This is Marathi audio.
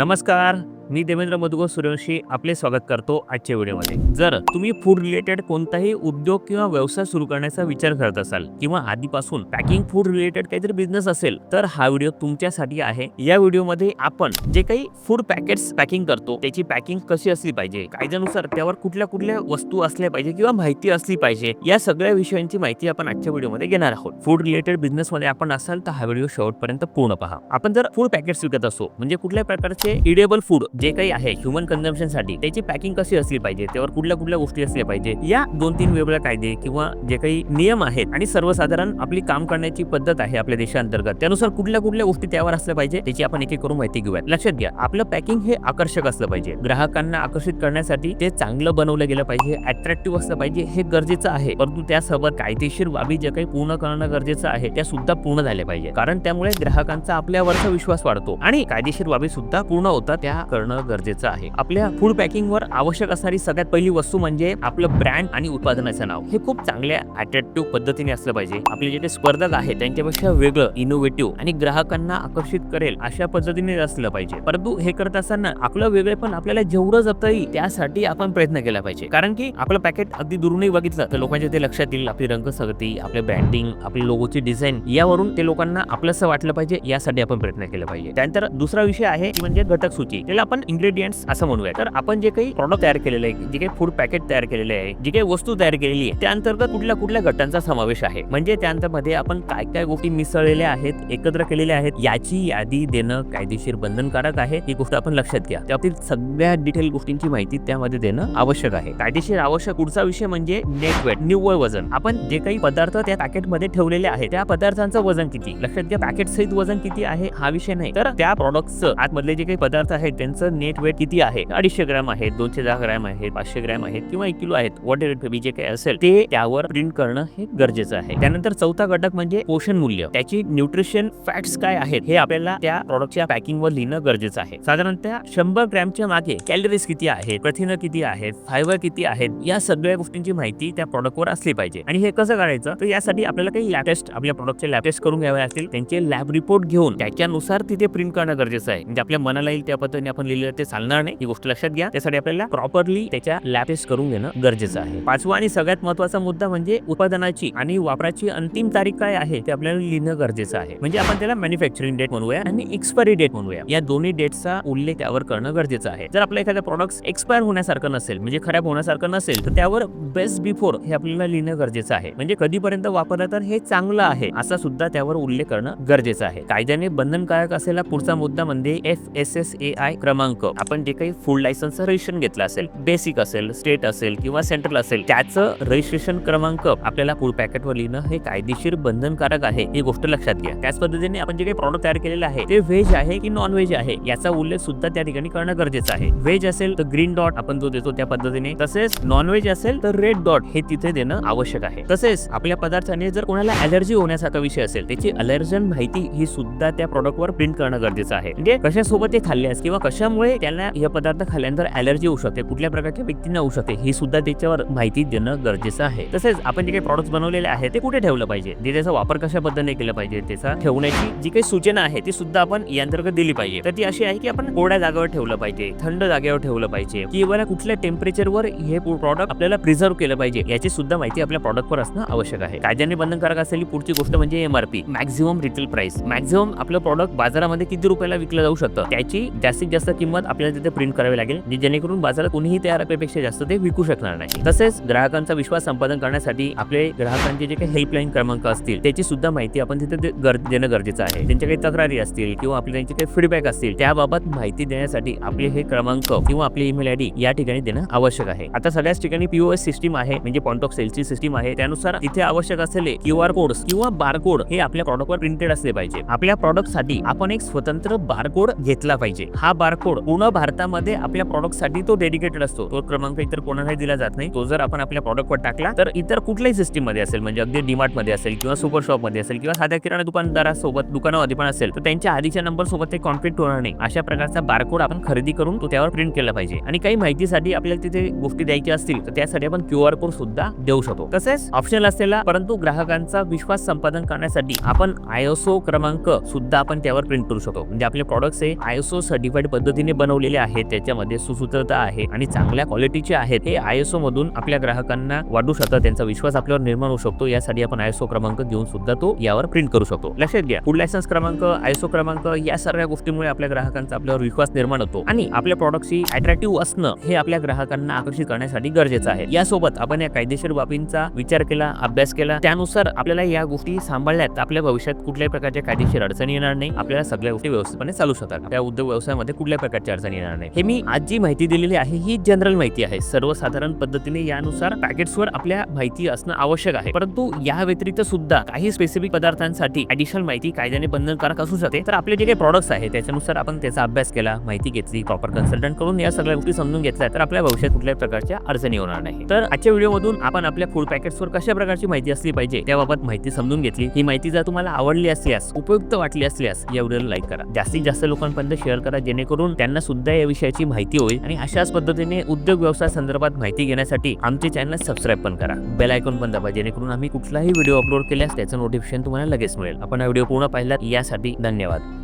नमस्कार मी देवेंद्र मधुगो सूर्यवंशी आपले स्वागत करतो आजच्या व्हिडिओमध्ये. जर तुम्ही फूड रिलेटेड कोणताही उद्योग किंवा व्यवसाय सुरू करण्याचा विचार करत असाल किंवा आधीपासून पॅकिंग फूड रिलेटेड काहीतरी बिझनेस असेल तर हा व्हिडिओ तुमच्यासाठी आहे. या व्हिडिओमध्ये आपण जे काही फूड पॅकेट्स पॅकिंग करतो त्याची पॅकिंग कशी असली पाहिजे कायद्यानुसार त्यावर कुठल्या कुठल्या वस्तू असल्या पाहिजे किंवा माहिती असली पाहिजे या सगळ्या विषयांची माहिती आपण आजच्या व्हिडिओमध्ये घेणार आहोत. फूड रिलेटेड बिझनेस मध्ये आपण असाल तर हा व्हिडिओ शेवटपर्यंत पूर्ण पहा. आपण जर फूड पॅकेट्स विकत असो म्हणजे कुठल्या प्रकारचे इडेबल फूड जे काही आहे ह्युमन कन्झम्पनसाठी त्याची पॅकिंग कशी असली पाहिजे? त्यावर कुठल्या कुठल्या गोष्टी असल्या पाहिजे? या दोन तीन वेगवेगळ्या कायदे किंवा जे काही नियम आहेत आणि सर्वसाधारण आपली काम करण्याची पद्धत आहे आपल्या देशांतर्गत त्यानुसार कुठल्या कुठल्या गोष्टी त्यावर असल्या पाहिजे त्याची आपण एक एक करून माहिती घेऊयात. लक्षात घ्या आपलं पॅकिंग हे आकर्षक असलं पाहिजे. ग्राहकांना आकर्षित करण्यासाठी ते चांगलं बनवलं गेलं पाहिजे अट्रॅक्टिव्ह असलं पाहिजे हे गरजेचं आहे. परंतु त्यासोबत कायदेशीर बाबी जे काही पूर्ण करणं गरजेचं आहे त्या सुद्धा पूर्ण झाल्या पाहिजे कारण त्यामुळे ग्राहकांचा आपल्यावरचा विश्वास वाढतो आणि कायदेशीर बाबी सुद्धा पूर्ण होतात त्या करणं गरजेचं आहे. आपल्या फूड पॅकिंग वर आवश्यक असणारी सगळ्यात पहिली वस्तू म्हणजे आपलं ब्रँड आणि उत्पादनाचं नाव. हे खूप चांगल्या अट्रॅक्टिव्ह पद्धतीने असलं पाहिजे. आपले जे स्पर्धक आहेत त्यांच्यापेक्षा वेगळं इनोव्हेटिव्ह आणि ग्राहकांना आकर्षित करेल अशा पद्धतीने असलं पाहिजे. परंतु हे करत असताना आपलं वेगळेपण आपल्याला जेवढं जपता येईल त्यासाठी आपण प्रयत्न केला पाहिजे. कारण की आपलं पॅकेट अगदी दुरूनही बघितलं तर लोकांच्या ते लक्षात येईल आपली रंगसंगती आपले ब्रँडिंग आपली लोगोची डिझाईन यावरून ते लोकांना आपलंसं वाटलं पाहिजे यासाठी आपण प्रयत्न केला पाहिजे. त्यानंतर दुसरा विषय आहे की म्हणजे घटक सूची. त्याला आपण इंग्रेडियंट्स असं म्हणूया. तर आपण जे काही प्रॉडक्ट तयार केलेलं आहे जे काही फूड पॅकेट तयार केलेले आहे जी काही वस्तू तयार केलेली आहे त्या अंतर्गत कुठल्या कुठल्या गटांचा समावेश आहे? म्हणजे त्या आपण काय काय गोष्टी मिसळलेल्या आहेत एकत्र केलेल्या आहेत याची यादी देणं कायदेशीर बंधनकारक आहे ही गोष्ट आपण लक्षात घ्या. त्यातील सगळ्या डिटेल गोष्टींची माहिती त्यामध्ये देणं आवश्यक आहे. कायदेशीर आवश्यक पुढचा विषय म्हणजे नेट वेट निव्वळ वजन. आपण जे काही पदार्थ त्या पॅकेटमध्ये ठेवलेले आहेत त्या पदार्थांचं वजन किती? लक्षात घ्या पॅकेट सहित वजन किती आहे हा विषय नाही. तर त्या प्रॉडक्टचं आतमधले जे काही पदार्थ आहेत त्यांचं नेट वेट किती आहे? अडीचशे ग्रॅम आहेत दोनशे दहा ग्रॅम आहेत पाचशे ग्रॅम आहेत किंवा एक किलो आहेत वॉट एव्हर जे काही असेल ते त्यावर प्रिंट करणं हे गरजेचं आहे. त्यानंतर चौथा घटक म्हणजे पोषण मूल्य. त्याची न्यूट्रिशन फॅक्ट्स काय आहेत हे आपल्याला त्या प्रॉडक्टच्या पॅकिंग वर लिहिणं गरजेचं आहे. साधारणतः शंभर ग्रॅमच्या मागे कॅलरीज किती आहेत प्रथिनं किती आहेत फायबर किती आहेत या सगळ्या गोष्टींची माहिती त्या प्रॉडक्टवर असली पाहिजे. आणि हे कसं करायचं? तर यासाठी आपल्याला काही लॅब टेस्ट आपल्या प्रॉडक्टचे लॅब टेस्ट करून घ्यावे असतील त्यांचे लॅब रिपोर्ट घेऊन त्याच्यानुसार तिथे प्रिंट करणं गरजेचं आहे. म्हणजे आपल्या मनाला येईल त्या पद्धतीने आपण लिहिलं ते चालणार नाही ही गोष्ट लक्षात घ्या. त्यासाठी आपल्याला प्रॉपरली त्याच्या लॅब टेस्ट करून घेणं गरजेचं आहे. पाचवा आणि सगळ्यात महत्त्वाचा मुद्दा म्हणजे उत्पादनाची आणि वापराची अंतिम तारीख काय आहे ते आपल्याला लिहिणं गरजेचं आहे. म्हणजे आपण त्याला मॅन्युफॅक्चरिंग डेट म्हणूया आणि एक्सपायरी डेट म्हणूया. या दोन्ही डेटचा उल्लेख त्यावर करणं गरजेचं आहे. जर आपल्या एखाद्या प्रॉडक्ट एक्सपायर होण्यासारखं नसेल म्हणजे खराब होण्यासारखं नसेल तर त्यावर बेस्ट बिफोर हे आपल्याला लिहिणं गरजेचं आहे. म्हणजे कधीपर्यंत वापरलं तर हे चांगलं आहे असा सुद्धा त्यावर उल्लेख करणं गरजेचं आहे. कायद्याने बंधनकारक असलेला पुढचा मुद्दा म्हणजे F S S A I क्रमांक क्रमांक. आपण जे काही फूड लायसन्स रजिस्ट्रेशन घेतलं असेल बेसिक असेल स्टेट असेल किंवा सेंट्रल असेल त्याचं रजिस्ट्रेशन क्रमांक आपल्याला फूड पॅकेटवर लिहिणं हे कायदेशीर बंधनकारक आहे. ही गोष्ट लक्षात घ्या. त्याच पद्धतीने आपण जे काही प्रॉडक्ट तयार केलेलं आहे ते व्हेज आहे की नॉन व्हेज आहे याचा उल्लेख सुद्धा त्या ठिकाणी करणं गरजेचं आहे. व्हेज असेल तर ग्रीन डॉट आपण जो देतो त्या पद्धतीने तसेच नॉन व्हेज असेल तर रेड डॉट हे तिथे देणं आवश्यक आहे. तसेच आपल्या पदार्थाने जर कोणाला अलर्जी होण्यासारखा विषय असेल त्याची अलर्जन माहिती ही सुद्धा त्या प्रॉडक्टवर प्रिंट करणं गरजेचं आहे. म्हणजे कशासोबत ते खाल्ल्यास किंवा कशा त्यामुळे त्यांना हे पदार्थ खाल्ल्यानंतर अलर्जी होऊ शकते. कुठल्या प्रकारच्या व्यक्तींना होऊ शकते हे सुद्धा त्याच्यावर माहिती देणं गरजेचं आहे. तसेच आपण जे काही प्रॉडक्ट बनवलेले आहे ते कुठे ठेवलं पाहिजे? ते त्याचा वापर कशा पद्धतीने केला पाहिजे त्याचा ठेवण्याची जी काही सूचना आहे ती सुद्धा आपण या अंतर्गत दिली पाहिजे. तर ती अशी आहे की आपण कोरड्या जागेवर ठेवलं पाहिजे थंड जागेवर ठेवलं पाहिजे किंवा कुठल्या टेम्परेचरवर हे प्रॉडक्ट आपल्याला प्रिझर्व्ह केलं पाहिजे याची सुद्धा माहिती आपल्या प्रॉडक्टवर असणं आवश्यक आहे. कायद्याने बंधनकारक असलेली पुढची गोष्ट म्हणजे MRP maximum retail price maximum आपलं प्रॉडक्ट बाजारामध्ये किती रुपयाला विकलं जाऊ शकतं त्याची जास्तीत जास्त किंमत आपल्याला तिथे प्रिंट करावी लागेल जेणेकरून बाजारात कोणीही त्या रकमेपेक्षा जास्त ते विकू शकणार नाही. तसेच ग्राहकांचा विश्वास संपादन करण्यासाठी आपले ग्राहकांचे जे काही हेल्पलाईन क्रमांक असतील त्याची सुद्धा माहिती आपण तिथे दे- गर- देणं गरजेचं आहे. त्यांच्या काही तक्रारी असतील किंवा आपल्या त्यांचे काही फीडबॅक असतील त्याबाबत माहिती देण्यासाठी आपले हे क्रमांक किंवा आपली ईमेल आयडी या ठिकाणी देणं आवश्यक आहे. आता सगळ्याच ठिकाणी पीओएस सिस्टीम आहे म्हणजे पॉइंट ऑफ सेलची सिस्टीम आहे. त्यानुसार तिथे आवश्यक असलेले क्यू आर कोड किंवा बारकोड हे आपल्या प्रॉडक्टवर प्रिंटेड असले पाहिजे. आपल्या प्रॉडक्टसाठी आपण एक स्वतंत्र बारकोड घेतला पाहिजे. हा बारकोड पूर्ण भारतामध्ये आपल्या प्रॉडक्टसाठी तो डेडिकेटेड असतो. तो क्रमांक इतर कोणालाही दिला जात नाही. तो जर आपण आपल्या प्रॉडक्टवर टाकला तर इतर कुठल्याही सिस्टीममध्ये असेल म्हणजे अगदी डीमार्टमध्ये असेल किंवा सुपर शॉपमध्ये असेल किंवा साध्या किराणा दुकानदारासोबत दुकानामध्ये पण असेल तर त्यांच्या आधीच्या नंबर सोबत ते कॉन्फ्लिक्ट होणार नाही. अशा प्रकारचा बारकोड आपण खरेदी करून तो त्यावर प्रिंट केला पाहिजे. आणि काही माहितीसाठी आपल्याला तिथे गोष्टी द्यायच्या असतील तर त्यासाठी आपण क्यू आर कोड सुद्धा देऊ शकतो. तसेच ऑप्शनल असलेला परंतु ग्राहकांचा विश्वास संपादन करण्यासाठी आपण आयएसओ क्रमांक सुद्धा आपण त्यावर प्रिंट करू शकतो. म्हणजे आपले प्रॉडक्ट हे आयएसओ सर्टिफाईड पद्धतीने पद्धतीने बनवलेले आहेत त्याच्यामध्ये सुसूत्रता आहे आणि चांगल्या क्वालिटीचे आहेत. हे आयएसओ मधून आपल्या ग्राहकांना वाढू शकतात त्यांचा विश्वास आपल्यावर निर्माण होऊ शकतो. यासाठी आपण आयएसओ क्रमांक घेऊन सुद्धा तो यावर प्रिंट करू शकतो. लक्षात घ्या फूड लायसन्स क्रमांक आयएसओ क्रमांक या सर्व गोष्टीमुळे आपल्या ग्राहकांचा आपल्यावर विश्वास निर्माण होतो आणि आपल्या प्रॉडक्टची अट्रॅक्टिव्ह असणं हे आपल्या ग्राहकांना आकर्षित करण्यासाठी गरजेचं आहे. यासोबत आपण या कायदेशीर बाबींचा विचार केला अभ्यास केला. त्यानुसार आपल्याला या गोष्टी सांभाळल्यात आपल्या भविष्यात कुठल्याही प्रकारच्या कायदेशीर अडचणी येणार नाही. आपल्याला सगळ्या गोष्टी व्यवस्थितपणे चालू शकतात. त्या उद्योग व्यवसायामध्ये कुठल्या प्रकारची अडचण येणार नाही. हे मी आज जी माहिती दिलेली आहे ही जनरल माहिती आहे. सर्वसाधारण पद्धतीने यानुसार पॅकेट्सवर आपल्या माहिती असणं आवश्यक आहे. परंतु या व्यतिरिक्त सुद्धा काही स्पेसिफिक पदार्थांसाठी ऍडिशनल माहिती कायद्याने बंधनकारक असू शकते. तर आपले जे काही प्रॉडक्ट्स आहेत त्याच्यानुसार आपण त्याचा अभ्यास केला माहिती घेतली प्रॉपर कन्सल्टंट करून या सगळ्या गोष्टी समजून घेतल्या तर आपल्या भविष्यात कुठल्याही प्रकारच्या अडचणी होणार नाही. तर आजच्या व्हिडिओमधून आपण आपल्या फूड पॅकेट्सवर कशा प्रकारची माहिती असली पाहिजे त्याबाबत माहिती समजून घेतली. ही माहिती जर तुम्हाला आवडली असल्यास उपयुक्त वाटली असल्यास या व्हिडिओला लाईक करा. जास्तीत जास्त लोकांपर्यंत शेअर करा जेणेकरून जेणेकरून त्यांना सुद्धा या विषयाची माहिती होईल. आणि अशाच पद्धतीने उद्योग व्यवसाय संदर्भात माहिती घेण्यासाठी आमचे चॅनल सबस्क्राईब पण करा. बेल आयकॉन पण दाबा जेणेकरून आम्ही कुठलाही व्हिडिओ अपलोड केल्यास त्याचं नोटिफिकेशन तुम्हाला लगेच मिळेल. आपण हा व्हिडिओ पूर्ण पाहिलात यासाठी धन्यवाद.